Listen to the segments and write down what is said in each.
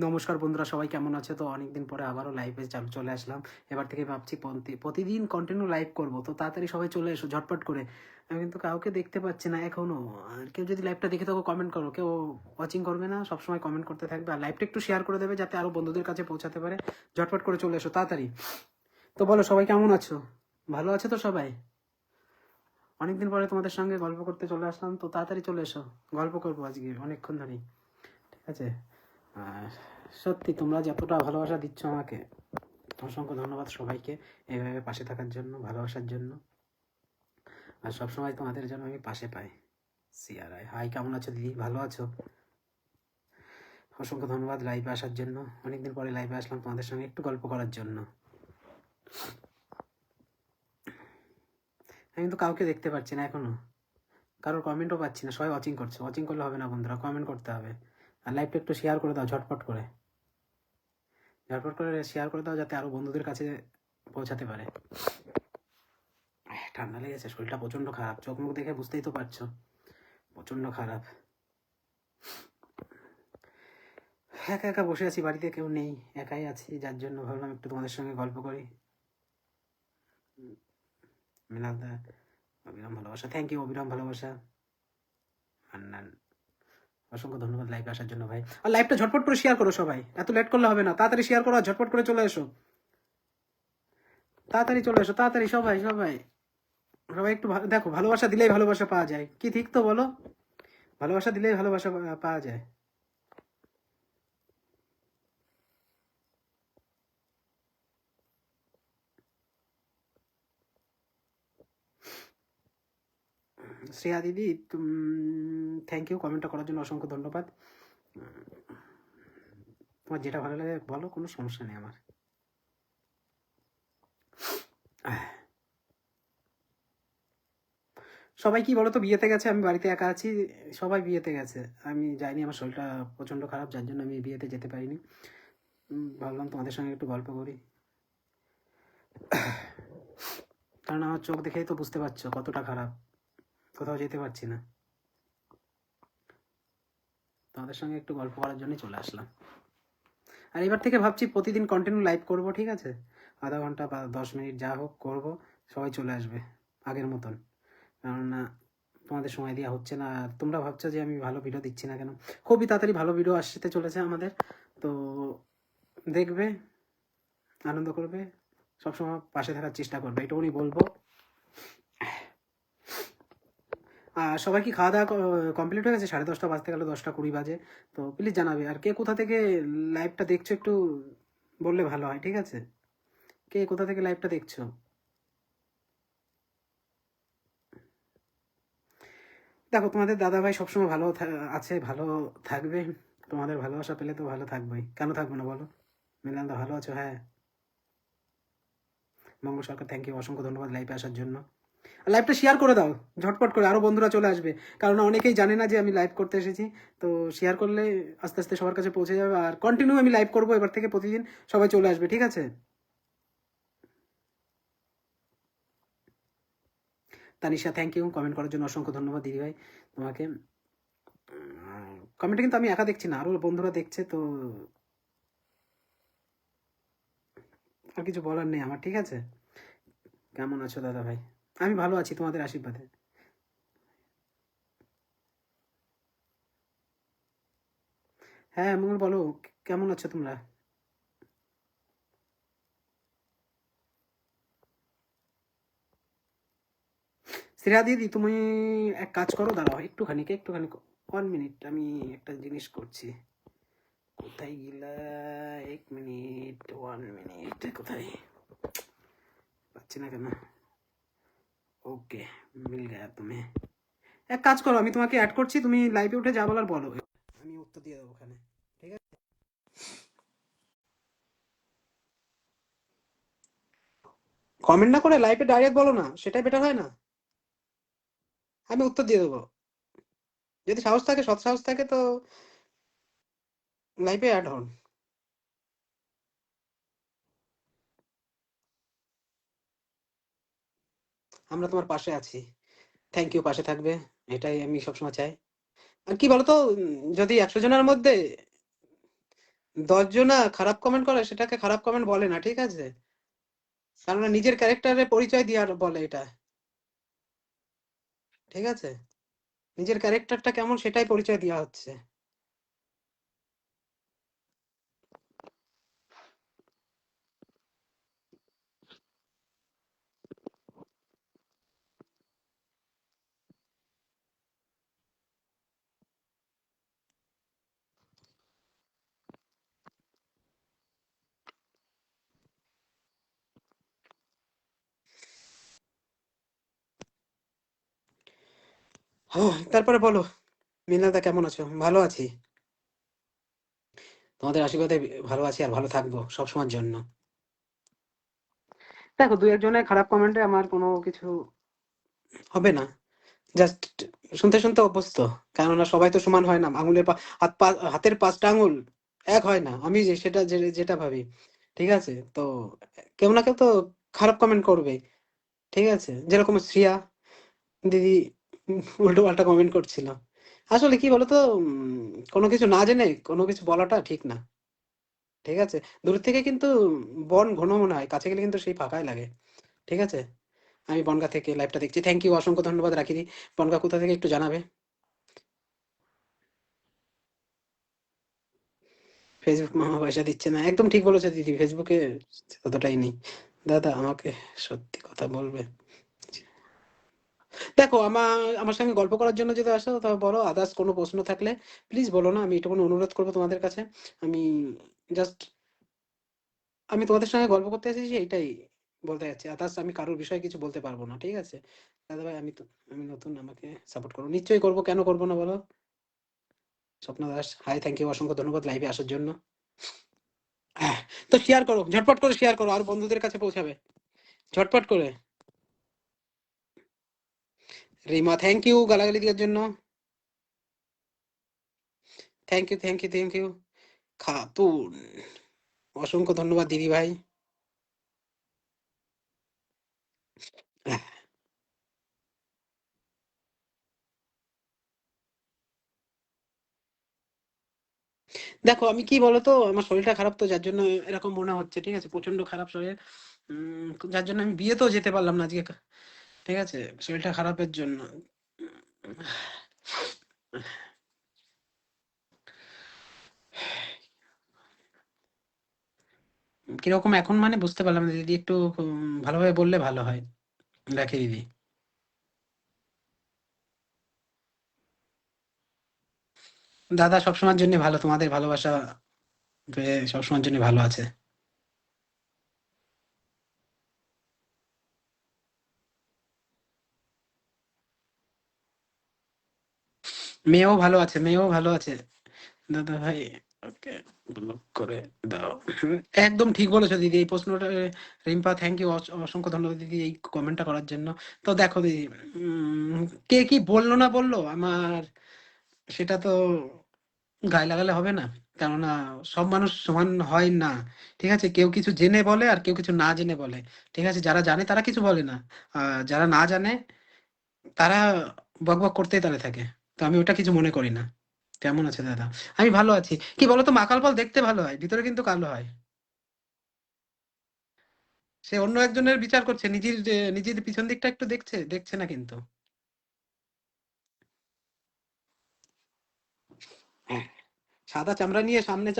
নমস্কার বন্ধুরা, সবাই কেমন আছে? তো অনেকদিন পরে আবারও লাইভে চলে আসলাম। এবার থেকে ভাবছি প্রতি- প্রতিদিন কন্টিনিউ লাইভ করব। তো তাড়াতাড়ি সবাই চলে এসো, ঝটপট করে। আমি কিন্তু কাউকে দেখতে পাচ্ছি না এখনও। আর কেউ যদি লাইভটা দেখে থাকো কমেন্ট করো। কেউ ওয়াচিং করবে না, সবসময় কমেন্ট করতে থাকবে। আর লাইভটা একটু শেয়ার করে দেবে যাতে আরও বন্ধুদের কাছে পৌঁছাতে পারে। ঝটপট করে চলে এসো, তাড়াতাড়ি। তো বলো, সবাই কেমন আছো? ভালো আছে তো সবাই? অনেকদিন পরে তোমাদের সঙ্গে গল্প করতে চলে আসলাম। তো তাড়াতাড়ি চলে এসো। গল্প করব আজকে, অনেকক্ষণ ধরেই। ঠিক আছে? আর সত্যি তোমরা যতটা ভালোবাসা দিচ্ছ আমাকে, অসংখ্য ধন্যবাদ সবাইকে এইভাবে পাশে থাকার জন্য, ভালোবাসার জন্য। আর সবসময় তোমাদের জন্য আমি পাশে পাই। সিআরআই, হাই, কেমন আছো দিদি? ভালো আছো? অসংখ্য ধন্যবাদ লাইভে আসার জন্য। অনেকদিন পরে লাইভে আসলাম তোমাদের সঙ্গে একটু গল্প করার জন্য। আমি কিন্তু কাউকে দেখতে পাচ্ছি না এখনও। কারোর কমেন্টও পাচ্ছি না, সবাই ওয়াচিং করছে। ওয়াচিং করলে হবে না বন্ধুরা কমেন্ট করতে হবে। আর লাইভটা একটু শেয়ার করে দাও, ঝটপট করে। ঝটপট করে শেয়ার করে দাও যাতে আরও বন্ধুদের কাছে পৌঁছাতে পারে। ঠান্ডা লেগেছে শরীরটা প্রচণ্ড খারাপ। চোখ মুখ দেখে বুঝতেই তো পারছ। প্রচণ্ড খারাপ। একা একা বসে আছি, বাড়িতে কেউ নেই, একাই আছি। যার জন্য ভাবলাম একটু তোমাদের সঙ্গে গল্প করি। মিলাদা, অবিরাম ভালোবাসা। থ্যাংক ইউ অবিরাম ভালোবাসা। হান্নান অসংখ্য ধন্যবাদ লাইভে আসার জন্য ভাই। আর লাইভটা ঝটপট করে শেয়ার করো সবাই। এত লেট করলে হবে না। তাড়াতাড়ি শেয়ার করো ঝটপট করে চলে এসো। তাড়াতাড়ি চলে এসো, তাড়াতাড়ি সবাই সবাই। সবাই একটু দেখো, ভালোবাসা দিলেই ভালোবাসা পাওয়া যায়। কি ঠিক তো বলো? ভালোবাসা দিলেই ভালোবাসা পাওয়া যায়। শ্রেয়া দিদি থ্যাংক ইউ কমেন্টটা করার জন্য অসংখ্য ধন্যবাদ। তোমার যেটা ভালো লাগে বলো, কোনো সমস্যা নেই আমার। সবাই কি বলো তো বিয়েতে গেছে, আমি বাড়িতে একা আছি, সবাই বিয়েতে গেছে। আমি যাইনি, আমার শরীরটা প্রচণ্ড খারাপ, যার জন্য আমি বিয়েতে যেতে পারিনি। ভাবলাম তোমাদের সঙ্গে একটু গল্প করি। কারণ আমার চোখ দেখেই তো বুঝতে পারছ কতটা খারাপ। কোথাও যেতে পারছি না। তোমাদের সঙ্গে একটু গল্প করার জন্য চলে আসলাম। আর এবার থেকে ভাবছি প্রতিদিন কন্টিনিউ লাইভ করব, ঠিক আছে? আধা ঘণ্টা বা দশ মিনিট যা হোক করব, সবাই চলে আসবে, আগের মতন। কেননা তোমাদের সময় দেওয়া হচ্ছে না, আর তোমরা ভাবছ যে আমি ভালো ভিডিও দিচ্ছি না কেন? খুবই তাড়াতাড়ি ভালো ভিডিও আসতে চলেছে আমাদের। তো দেখবে, আনন্দ করবে, সবসময় পাশে থাকার চেষ্টা করবে, এটুকুনি বলব। আর সবার কি খাওয়া দাওয়া কমপ্লিট হয়ে গেছে? সাড়ে দশটা বাজতে গেল, দশটা কুড়ি বাজে। তো প্লিজ জানাবে। আর কে কোথা থেকে লাইভটা দেখছ একটু বললে ভালো হয়, ঠিক আছে? কে কোথা থেকে লাইভটা দেখছ? দেখো, তোমাদের দাদা ভাই সবসময় ভালো আছে, ভালো থাকবে। তোমাদের ভালোবাসা পেলে তো ভালো থাকবেই। কেন থাকবে না বলো? মিলানদা, ভালো আছো? হ্যাঁ। মঙ্গল সরকার থ্যাংক ইউ অসংখ্য ধন্যবাদ লাইভে আসার জন্য। লাইভটা শেয়ার করে দাও, ঝটপট করে, আরও বন্ধুরা চলে আসবে। কারণ অনেকেই জানে না যে আমি লাইভ করতে এসেছি। তো শেয়ার করলে আস্তে আস্তে সবার কাছে পৌঁছে যাবে। আর কন্টিনিউ আমি লাইভ করব এবার থেকে প্রতিদিন সবাই চলে আসবে, ঠিক আছে? তানিশা থ্যাংক ইউ কমেন্ট করার জন্য অসংখ্য ধন্যবাদ দিদিভাই তোমাকে। কমেন্টে কিন্তু আমি একা দেখছি না আরও বন্ধুরা দেখছে, তো আর কিছু বলার নেই আমার, ঠিক আছে? কেমন আছো দাদা ভাই? আমি ভালো আছি তোমাদের আশীর্বাদে। হ্যাঁ মঙ্গল, বলো, কেমন আছো তোমরা? শ্রেয়া দিদি, তুমি এক কাজ করো, দাঁড়াও, একটুখানি একটুখানি ওয়ান মিনিট আমি একটা জিনিস করছি। কোথায় গেলা? এক মিনিট ওয়ান মিনিট কোথায়? পাচ্ছি না কেন? ওকে, মিল গয়া তুমি। এক কাজ করো, আমি তোমাকে অ্যাড করছি, তুমি লাইভে উঠে যা বলার বলো। আমি উত্তর দিয়ে দেবো ওখানে, ঠিক আছে? কমেন্ট না করে লাইভে ডাইরেক্ট বলো না, সেটাই বেটার হয় না? আমি উত্তর দিয়ে দেবো। যদি সাহস থাকে, সৎ সাহস থাকে, তো লাইভে অ্যাড হন। আমরা তোমার পাশে আছি। থ্যাংক ইউ পাশে থাকবে। এটাই আমি সবসময় চাই। আর কি বলতো যদি একশো জনের মধ্যে দশজনা খারাপ কমেন্ট করে, সেটাকে খারাপ কমেন্ট বলে না, ঠিক আছে? কেননা নিজের ক্যারেক্টারের পরিচয় দিয়ে বলে এটা। ঠিক আছে? নিজের ক্যারেক্টারটা কেমন সেটাই পরিচয় দেওয়া হচ্ছে। তারপরে বলো মিনাদা কেমন আছো? ভালো আছি। তোমাদের আশীর্বাদে ভালো আছি আর ভালো থাকব সবসময়ের জন্য। দেখো দু একজনের খারাপ কমেন্টে আমার কোনো কিছু হবে না। জাস্ট শুনতে শুনতে অভ্যস্ত। কেননা সবাই তো সমান হয় না। আঙুলের হাত পা হাতের পাঁচটা আঙুল এক হয় না। আমি যে সেটা যে- যেটা ভাবি ঠিক আছে? তো কেউ না কেউ তো খারাপ কমেন্ট করবে। ঠিক আছে? যেরকম শ্রিয়া দিদি উল্টো পাল্টা কমেন্ট করছিল আসলে কি বলতো কোনো কিছু না জেনে কোনো কিছু বলাটা ঠিক না। ঠিক আছে? দূর থেকে কিন্তু বন ঘন মনে হয়, কাছে গেলে কিন্তু সেই ফাঁকাই লাগে। ঠিক আছে? আমি বনগা থেকে লাইভটা দেখছি। থ্যাংক ইউ অসংখ্য ধন্যবাদ রাখি দি বনগা কোথা থেকে একটু জানাবে? ফেসবুক মামা পয়সা দিচ্ছে না। একদম ঠিক বলেছে দিদি ফেসবুকে ততটাই নেই। দাদা আমাকে সত্যি কথা বলবে। দেখো, আমার আমার সঙ্গে গল্প করার জন্য যদি আসো, তবে বলো আদার্স কোনো প্রশ্ন থাকলে প্লিজ বলো না, আমি এটুকু অনুরোধ করব তোমাদের কাছে। আমি জাস্ট আমি তোমাদের সঙ্গে গল্প করতে এসেছি, এইটাই বলতে যাচ্ছি। আদার্স আমি কারোর বিষয়ে কিছু বলতে পারব না, ঠিক আছে? দাদা ভাই আমি তো, আমি নতুন, আমাকে সাপোর্ট করো। নিশ্চয়ই করব, কেন করব না বলো? স্বপ্ন দাস হাই থ্যাংক ইউ অসংখ্য ধন্যবাদ লাইভে আসার জন্য। তো শেয়ার করো, ঝটপট করে শেয়ার করো, আর বন্ধুদের কাছে পৌঁছাবে। ঝটপট করে। রিমা থ্যাংক ইউ গালাগালি দেওয়ার জন্য। Thank you thank you thank you Khatun, অসংখ্য ধন্যবাদ দিদি ভাই। দেখো, আমি কি বলতো, আমার শরীরটা খারাপ তো, যার জন্য এরকম মনে হচ্ছে, ঠিক আছে? প্রচণ্ড খারাপ শরীর। যার জন্য আমি বিয়েতেও যেতে পারলাম না আজকে। ঠিক আছে? শরীরটা খারাপের জন্য। কীরকম এখন মানে বুঝতে পারলাম না, দিদি একটু ভালোভাবে বললে ভালো হয়। দেখে দিদি। দাদা সবসময়ের জন্য ভালো, তোমাদের ভালোবাসা সবসময়ের জন্য ভালো আছে। মেয়েও ভালো আছে, মেয়েও ভালো আছে। দাদা ভাই, ওকে ব্লক করে দাও। একদম ঠিক বলেছ দিদি, এই প্রশ্নটা, রিম্পা থ্যাংক ইউ অসংখ্য ধন্যবাদ দিদি এই কমেন্টটা করার জন্য। তো দেখো দিদি কে কি বলল না বলল? আমার সেটা তো গায়ে লাগালে হবে না। কেননা সব মানুষ সমান হয় না। ঠিক আছে, কেউ কিছু জেনে বলে আর কেউ কিছু না জেনে বলে। ঠিক আছে, যারা জানে তারা কিছু বলে না। যারা না জানে, তারা বকবক করতেই তারা থাকে। তো আমি ওটা কিছু মনে করি না। কেমন আছে দাদা? আমি ভালো আছি। কি বলতো মাকাল ফল দেখতে ভালো হয় ভিতরে কিন্তু কালো হয়। সে অন্য একজনের বিচার করছে নিজের নিজের পিছন দিকটা একটু দেখছে দেখছে না কিন্তু। হ্যাঁ, সাদা চামড়া নিয়ে সামনে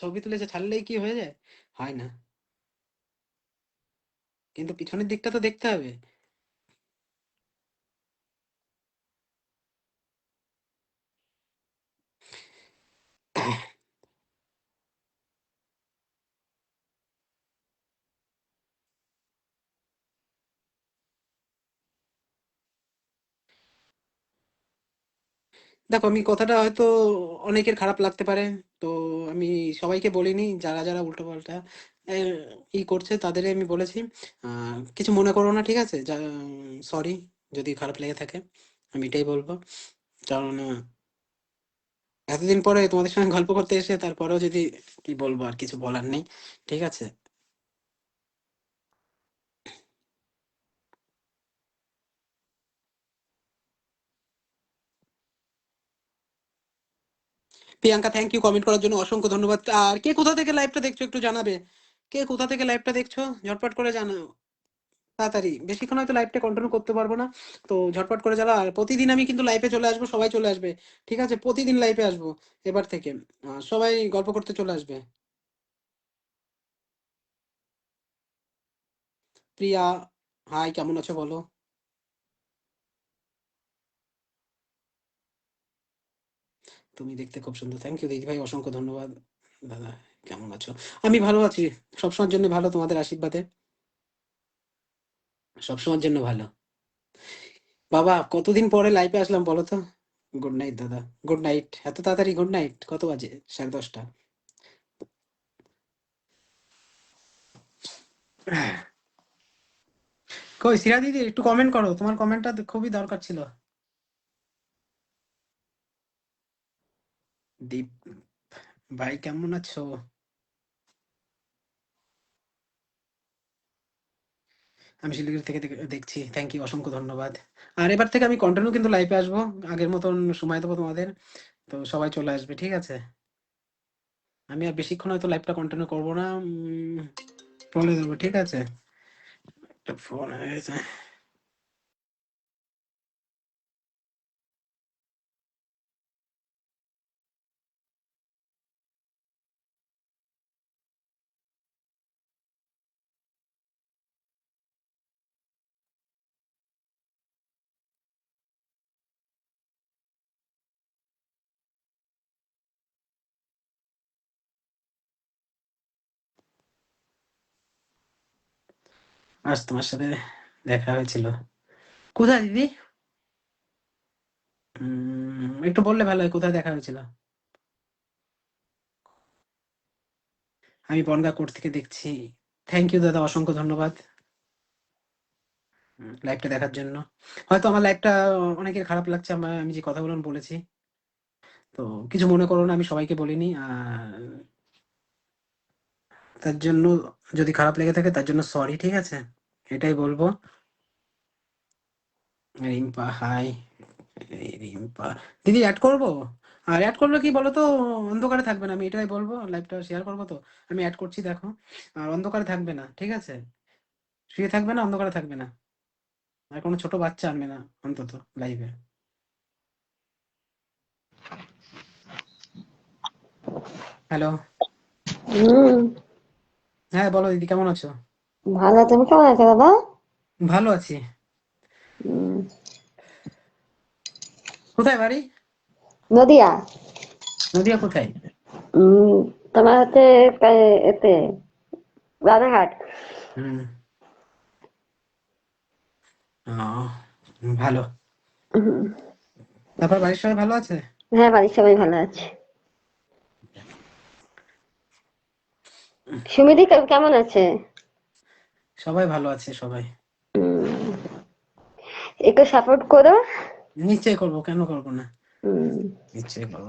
ছবি তুলেছে ছাড়লেই কি হয়ে যায়? হয় না। কিন্তু পিছনের দিকটা তো দেখতে হবে। দেখো, আমি কথাটা হয়তো অনেকের খারাপ লাগতে পারে, তো আমি সবাইকে বলিনি, যারা যারা উল্টো পাল্টা ই করছে তাদের আমি বলেছি। কিছু মনে করো না, ঠিক আছে? সরি, যদি খারাপ লেগে থাকে, আমি এটাই বলব। কারণ এতদিন পরে তোমাদের সঙ্গে গল্প করতে এসে তারপরেও যদি কি বলব আর কিছু বলার নেই, ঠিক আছে? প্রিয়াঙ্কা থ্যাংক ইউ কমেন্ট করার জন্য অসংখ্য ধন্যবাদ। আর কে কোথা থেকে লাইভটা দেখছ একটু জানাবে? কে কোথা থেকে লাইভটা দেখছ? ঝটপট করে জানাও। তাড়াতাড়ি। বেশিক্ষণ হয়তো লাইভটা কন্টিনিউ করতে পারব না। তো ঝটপট করে জ্বালা আর প্রতিদিন আমি কিন্তু লাইভে চলে আসব, সবাই চলে আসবে। ঠিক আছে? প্রতিদিন লাইভে আসব এবার থেকে। সবাই গল্প করতে চলে আসবে। প্রিয়া হাই কেমন আছো বলো? তুমি দেখতে খুব সুন্দর। থ্যাংক ইউ দিদি ভাই অসংখ্য ধন্যবাদ। দাদা, কেমন আছো? আমি ভালো আছি। সবসময়ের জন্য ভালো তোমাদের আশীর্বাদে। সবসময়ের জন্য ভালো। বাবা, কতদিন পরে লাইভে আসলাম বলো তো? গুড নাইট দাদা। গুড নাইট এত তাড়াতাড়ি গুড নাইট কত বাজে? সাড়ে দশটা। কই সিরা দিদি, একটু কমেন্ট করো। তোমার কমেন্টটা খুবই দরকার ছিল। দীপ ভাই কেমন আছো আমি শিলিগুড়ি থেকে দেখছি থ্যাংক ইউ অসংখ্য ধন্যবাদ। আর এবার থেকে আমি কন্টিনিউ কিন্তু লাইভে আসব। আগের মতন সময় দেবো তোমাদের। তো সবাই চলে আসবে, ঠিক আছে? আমি আর বেশিক্ষণ হয়তো লাইভটা কন্টিনিউ করব না বলে দেবো, ঠিক আছে? একটা ফোন এসেছে আজ তোমার সাথে দেখা হয়েছিল। কোথায় দিদি? একটু বললে ভালো হয় কোথায় দেখা হয়েছিল? আমি বনগা কোর্ট থেকে দেখছি। থ্যাংক ইউ দাদা অসংখ্য ধন্যবাদ। লাইভটা দেখার জন্য। হয়তো আমার লাইভটা অনেকের খারাপ লাগছে আমার আমি যে কথাগুলো বলেছি। তো কিছু মনে করো না আমি সবাইকে বলিনি। আর তার জন্য যদি খারাপ লেগে থাকে তার জন্য সরি ঠিক আছে? এটাই বলব। রিম্পা হাই রিম্পা। দিদি অ্যাড করব? আর অ্যাড করলে কি বলো তো অন্ধকারে থাকবে না আমি এটাই বলব লাইভটা শেয়ার করব তো? আমি অ্যাড করছি দেখো। আর অন্ধকারে থাকবে না ঠিক আছে? শুয়ে থাকবে না অন্ধকারে থাকবে না। আর কোনো ছোট বাচ্চা আনবে না অন্তত লাইভে হ্যালো হ্যাঁ বলো দিদি কেমন আছো? ভালো তুমি কেমন আছো দাদা? ভালো আছি। কোথায় বাড়ি? নদিয়া। নদিয়া কোথায়? তোমার হচ্ছে এতে ও, ভালো। তারপর বাড়ির সবাই ভালো আছে? হ্যাঁ বাড়ির সবাই ভালো আছে। সুমিদি কে- কেমন আছে? সবাই ভালো আছে সবাই। একটু সাপোর্ট করো। নিশ্চয়ই করব কেন করব না? নিশ্চয়ই করব।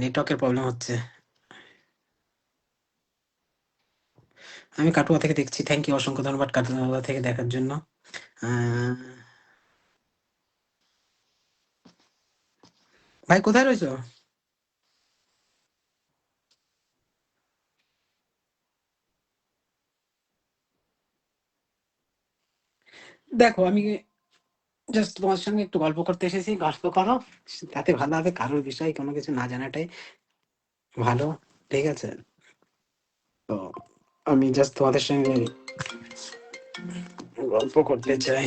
নেটওয়ার্কের প্রবলেম হচ্ছে। আমি কাটুয়া থেকে দেখছি থ্যাংক ইউ অসংখ্য ধন্যবাদ কাটুয়া থেকে দেখার জন্য। ভাই কোথায় রয়েছো? দেখো, আমি জাস্ট তোমার সঙ্গে একটু গল্প করতে এসেছি, গল্প করো। তাতে ভালো হবে, কারোর বিষয়ে কোনো কিছু না জানাটাই ভালো, ঠিক আছে? তো আমি জাস্ট তোমাদের সঙ্গে গল্প করতে চাই।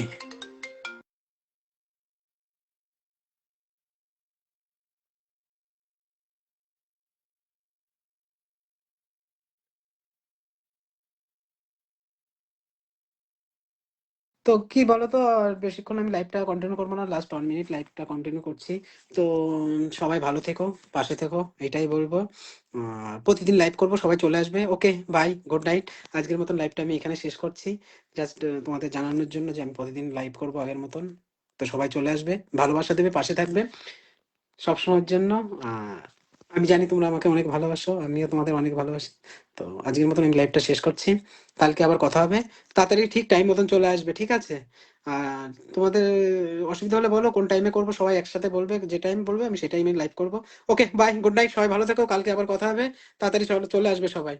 তো কি বলতো? আর বেশিক্ষণ আমি লাইভটা কন্টিনিউ করব না লাস্ট ওয়ান মিনিট লাইভটা কন্টিনিউ করছি। তো সবাই ভালো থেকো পাশে থেকো এটাই বলব। প্রতিদিন লাইভ করব সবাই চলে আসবে। ওকে বাই গুড নাইট আজকের মতন লাইভটা আমি এখানে শেষ করছি। জাস্ট তোমাদের জানানোর জন্য যে আমি প্রতিদিন লাইভ করব আগের মতন। তো সবাই চলে আসবে ভালোবাসা দেবে পাশে থাকবে। সবসময়ের জন্য আহ, আমি জানি তোমরা আমাকে অনেক ভালোবাসো, আমিও তোমাদের অনেক ভালোবাসি। তো আজকের মতন আমি লাইভটা শেষ করছি। কালকে আবার কথা হবে। তাড়াতাড়ি ঠিক টাইম মতন চলে আসবে, ঠিক আছে? আর তোমাদের অসুবিধা হলে বলো, কোন টাইমে করব, সবাই একসাথে বলবে, যে টাইম বলবে, আমি সেই টাইমে লাইভ করব। ওকে বাই গুড নাইট সবাই ভালো থেকো, কালকে আবার কথা হবে। তাড়াতাড়ি চলে আসবে সবাই।